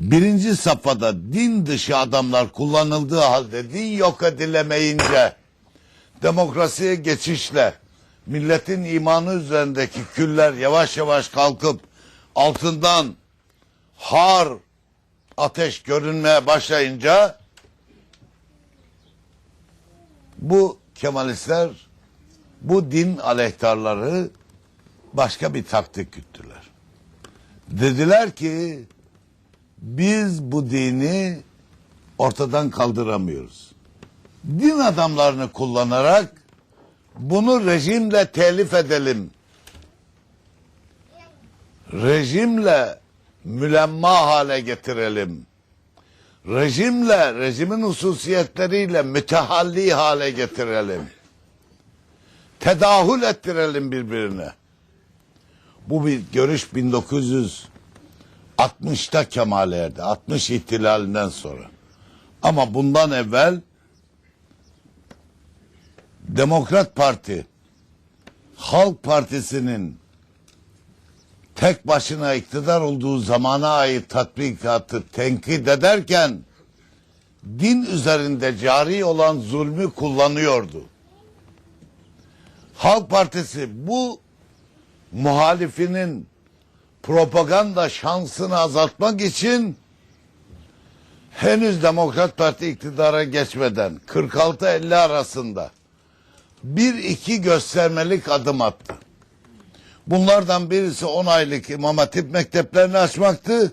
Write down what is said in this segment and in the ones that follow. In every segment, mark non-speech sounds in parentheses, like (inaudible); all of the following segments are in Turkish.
birinci safhada din dışı adamlar kullanıldığı halde din yok edilemeyince demokrasiye geçişle milletin imanı üzerindeki küller yavaş yavaş kalkıp altından har ateş görünmeye başlayınca bu Kemalistler bu din aleyhtarları başka bir taktik güttüler. Dediler ki biz bu dini ortadan kaldıramıyoruz. Din adamlarını kullanarak bunu rejimle telif edelim. Rejimle mülemma hale getirelim. Rejimle, rejimin hususiyetleriyle mütehalli hale getirelim. Tedahül ettirelim birbirine. Bu bir görüş 1960'ta kemale erdi. 60 ihtilalinden sonra. Ama bundan evvel Demokrat Parti Halk Partisi'nin tek başına iktidar olduğu zamana ait tatbikatı tenkit ederken din üzerinde cari olan zulmü kullanıyordu. Halk Partisi bu muhalifinin propaganda şansını azaltmak için henüz Demokrat Parti iktidara geçmeden 46-50 arasında bir iki göstermelik adım attı. Bunlardan birisi 10 aylık İmam Hatip mekteplerini açmaktı.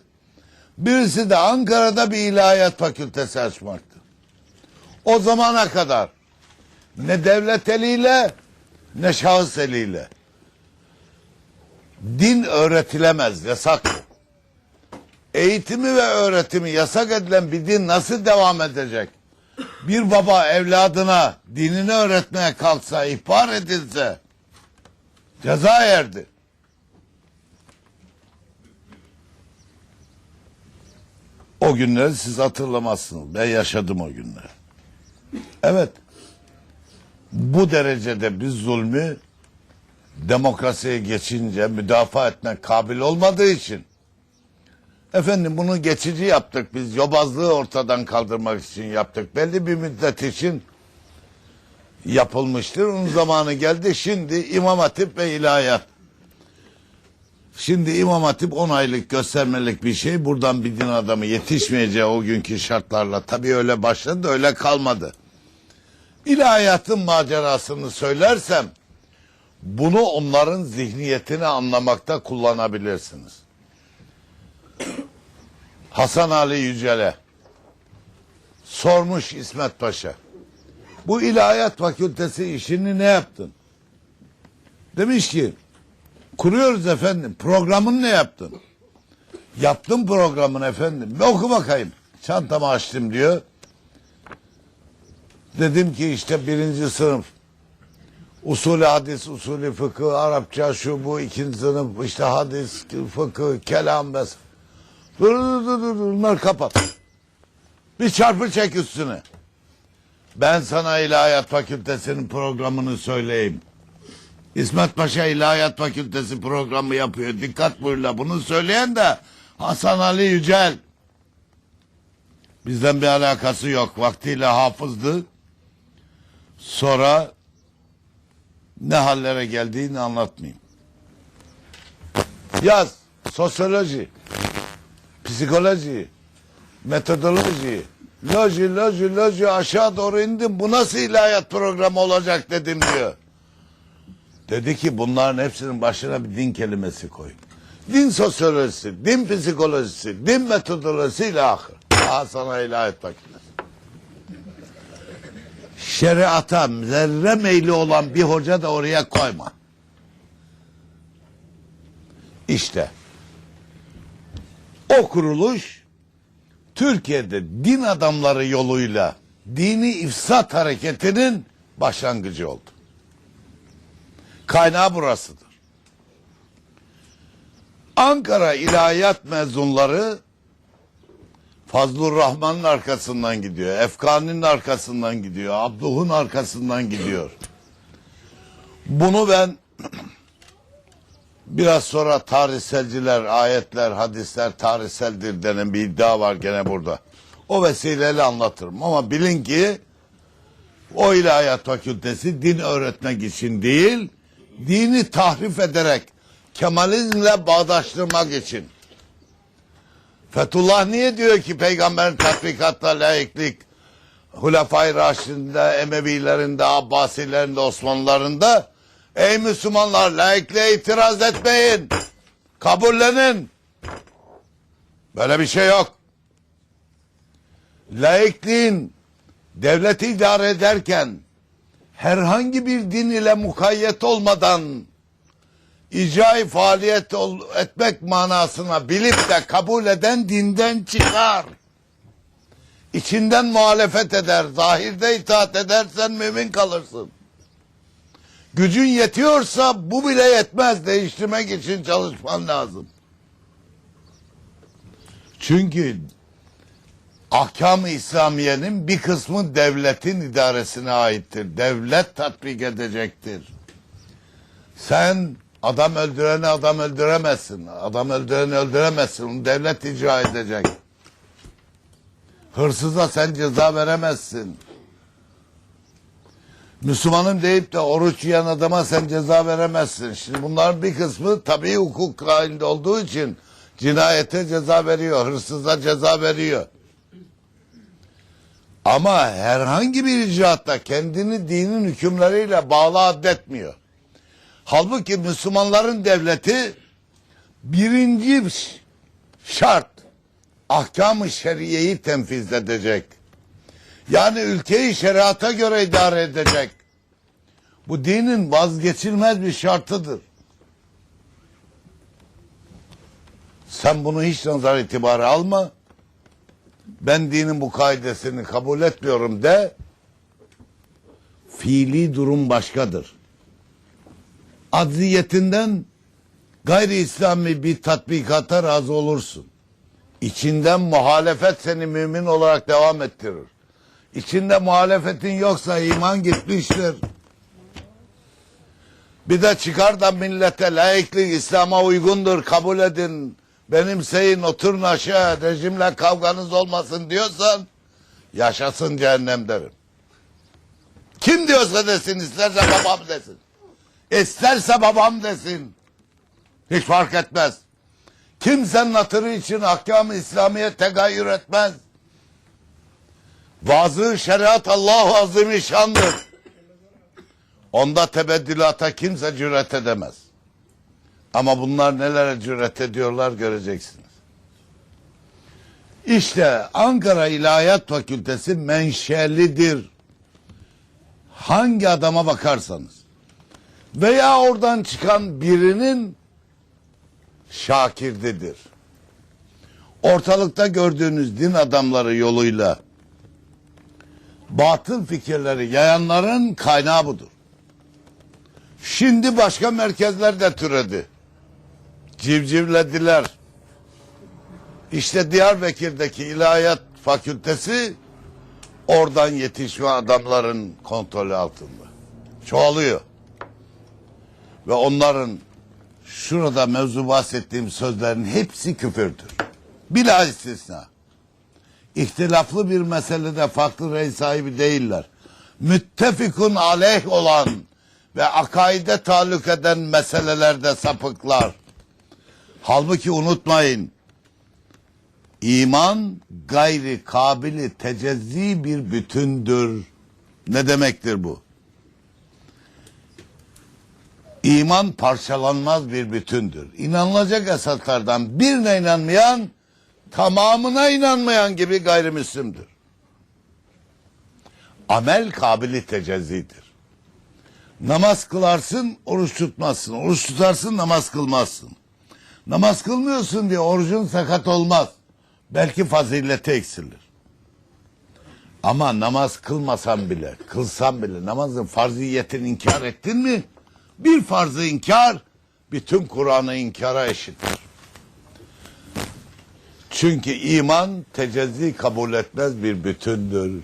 Birisi de Ankara'da bir ilahiyat fakültesi açmaktı. O zamana kadar ne devlet eliyle ne şahıs eliyle din öğretilemez, yasak. Eğitimi ve öğretimi yasak edilen bir din nasıl devam edecek? Bir baba evladına dinini öğretmeye kalksa, ihbar edilse ceza yerdi. O günleri siz hatırlamazsınız. Ben yaşadım o günleri. Evet. Bu derecede biz zulmü demokrasiye geçince müdafaa etmek kabil olmadığı için. Efendim bunu geçici yaptık biz yobazlığı ortadan kaldırmak için yaptık. Belli bir müddet için yapılmıştır. Onun zamanı geldi. Şimdi İmam Hatip ve ilahiyat. Şimdi İmam Hatip 10 aylık göstermelik bir şey. Buradan bir din adamı yetişmeyeceği o günkü şartlarla. Tabii öyle başladı öyle kalmadı. İlahiyatın macerasını söylersem bunu onların zihniyetini anlamakta kullanabilirsiniz. Hasan Ali Yücel'e sormuş İsmet Paşa. Bu ilahiyat fakültesi işini ne yaptın? Demiş ki kuruyoruz efendim. Programını ne yaptın? Yaptım programını efendim. Bir oku bakayım. Çantamı açtım diyor. Dedim ki işte birinci sınıf usulü hadis, usulü fıkıh, Arapça şu bu ikinci sınıf işte hadis, fıkıh, kelam bes. Dur dur dur dur bunları kapat. Bir çarpı çek üstüne. Ben sana İlahiyat Fakültesinin programını söyleyeyim. İsmet Paşa İlahiyat Fakültesi programı yapıyor. Dikkat buyurla. Bunu söyleyen de Hasan Ali Yücel. Bizden bir alakası yok. Vaktiyle hafızdı. Sonra ne hallere geldiğini anlatmayayım. Yaz. Sosyoloji, psikoloji, metodoloji, loji, loji, loji aşağı doğru indim. Bu nasıl ilahiyat programı olacak dedim diyor. Dedi ki bunların hepsinin başına bir din kelimesi koy. Din sosyolojisi, din psikolojisi, din metodolojisi ile ahir. Aha sana ilahiyat fakültesi şeriata zerre meyli olan bir hoca da oraya koyma. İşte o kuruluş Türkiye'de din adamları yoluyla dini ifsat hareketinin başlangıcı oldu. Kaynağı burasıdır. Ankara İlahiyat mezunları Fazlur Rahman'ın arkasından gidiyor. Efkani'nin arkasından gidiyor. Abduh'un arkasından gidiyor. Bunu ben (clears throat) Biraz sonra tarihselciler, ayetler, hadisler tarihseldir denen bir iddia var gene burada. O vesileyle anlatırım. Ama bilin ki o ilahiyat fakültesi din öğretmek için değil, dini tahrif ederek Kemalizmle bağdaştırmak için. Fethullah niye diyor ki peygamberin tatbikatla laiklik Hulefai Raşid'inde, Emevilerinde, Abbasilerinde, Osmanlılarında ey Müslümanlar laikliğe itiraz etmeyin. Kabullenin. Böyle bir şey yok. Laikliğin devleti idare ederken herhangi bir din ile mukayyet olmadan icraî faaliyet ol- etmek manasına bilip de kabul eden dinden çıkar. İçinden muhalefet eder, zahirde itaat edersen mümin kalırsın. Gücün yetiyorsa bu bile yetmez. Değiştirmek için çalışman lazım. Çünkü ahkam-ı İslamiye'nin bir kısmı devletin idaresine aittir. Devlet tatbik edecektir. Sen adam öldüreni adam öldüremezsin. Adam öldüreni öldüremezsin. Onu devlet icra edecek. Hırsıza sen ceza veremezsin. Müslümanım deyip de oruç yiyen adama sen ceza veremezsin. Şimdi bunların bir kısmı tabii hukuk halinde olduğu için cinayete ceza veriyor, hırsıza ceza veriyor. Ama herhangi bir icraatta kendini dinin hükümleriyle bağlı addetmiyor. Halbuki Müslümanların devleti birinci şart ahkam-ı şeriyeyi temfiz edecek. Yani ülkeyi şeriata göre idare edecek. Bu dinin vazgeçilmez bir şartıdır. Sen bunu hiç nazar itibarı alma. Ben dinin bu kaidesini kabul etmiyorum de. Fiili durum başkadır. Adliyetinden gayri İslami bir tatbikata razı olursun. İçinden muhalefet seni mümin olarak devam ettirir. İçinde muhalefetin yoksa iman gitmiştir. Bir de çıkar da millete laiklik İslam'a uygundur kabul edin. Benimseyin oturun aşağı rejimle kavganız olmasın diyorsan yaşasın cehennem derim. Kim diyorsa desin isterse babam desin. İsterse babam desin. Hiç fark etmez. Kimsenin hatırı için ahkam-ı İslamiye tegayyür etmez. Vazı şeriat Allahu Azimüşşan'dır. Onda tebeddülata kimse cüret edemez. Ama bunlar nelere cüret ediyorlar göreceksiniz. İşte Ankara İlahiyat Fakültesi menşelidir. Hangi adama bakarsanız. Veya oradan çıkan birinin şakirdidir. Ortalıkta gördüğünüz din adamları yoluyla batıl fikirleri yayanların kaynağı budur. Şimdi başka merkezler de türedi. Civcivlediler. İşte Diyarbakır'daki İlahiyat Fakültesi oradan yetişme adamların kontrolü altında. Çoğalıyor. Ve onların şurada mevzu bahsettiğim sözlerin hepsi küfürdür. Bila istisna. İhtilaflı bir meselede farklı rey sahibi değiller. Müttefikun aleyh olan ve akaide taluk eden meselelerde sapıklar. Halbuki unutmayın. İman gayri kabili tecezzi bir bütündür. Ne demektir bu? İman parçalanmaz bir bütündür. İnanılacak esaslardan birine inanmayan tamamına inanmayan gibi gayrimüslimdir. Amel kabili tecezzidir. Namaz kılarsın, oruç tutmazsın. Oruç tutarsın, namaz kılmazsın. Namaz kılmıyorsun diye orucun sakat olmaz. Belki fazileti eksilir. Ama namaz kılmasan bile, kılsan bile namazın farziyetini inkar ettin mi? Bir farzı inkar, bütün Kur'an'ı inkara eşittir. Çünkü iman tecezzi kabul etmez bir bütündür.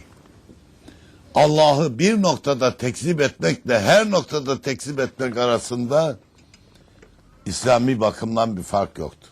Allah'ı bir noktada tekzip etmekle her noktada tekzip etmek arasında İslami bakımdan bir fark yoktu.